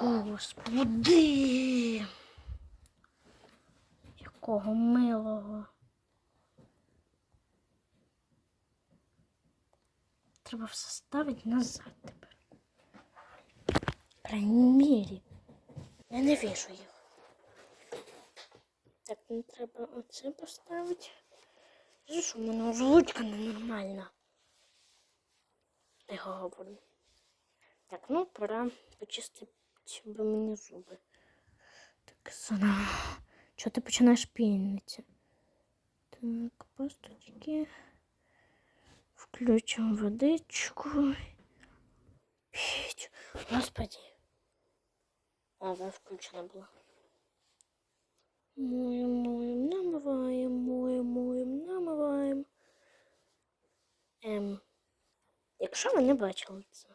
Господи. Якого милого. Треба все ставити назад тепер. Крайній. Я не вижу їх. Так, не треба оце поставити. Що у мене желудка ненормальна. Я говорю. Так, ну пора почистити би мені зуби. Так, Сана. Чого ти починаєш пінитися? Так, пасточки. Включимо водичку. Піть. Господи. А, вона включена була. Моєм, моєм, намиваємо, моєм, моєм, намиваємо. Ем, якщо ви не бачили це.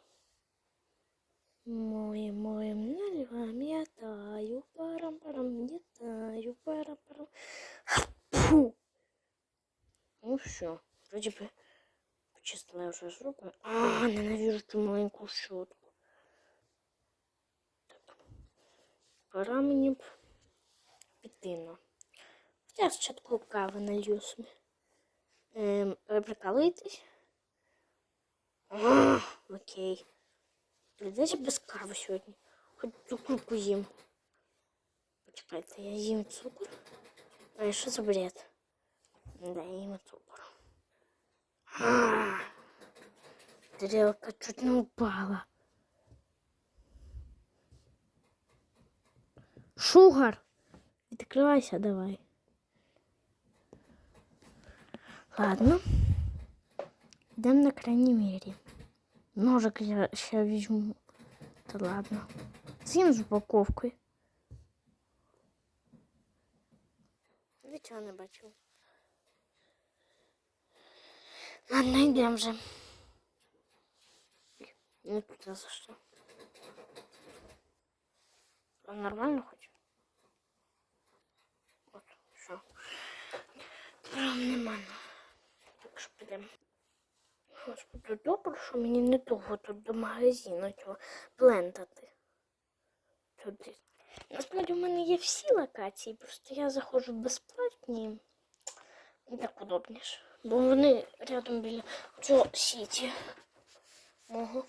Моєм, моєм, наливаємо, я таю, парам, парам, я таю, парам, парам. Фу. Ну все, вроді би почистила я вже зуби. А, ненавижу цю маленьку щотку. Так. Пора мені б піти на. Я спочатку налью собі. Ем, ви прикалуєтесь? А, окей. Прийдеться без кави сьогодні. Хоч цукру поїм. Почекайте, я їм цукор. А що за бред? Да, я їм цукор. А, Тарелка чуть не упала. Шугар! Відкривайся давай. Ладно. Йдемо на крайній мірі. Ножик я ще візьму. Та ладно. З'їм з упаковкою. Нічого не бачив. Ладно, йдемо вже. Не тут я за що. А Нормально хоч? От, що. Прям нема. Так що підемо. Господи, добре, що мені не довго тут до магазину цього плентати. Туди. Насправді в мене є всі локації, просто я заходжу безплатні. Так удобніше. Бо вони рядом біля цього сіті. Мого.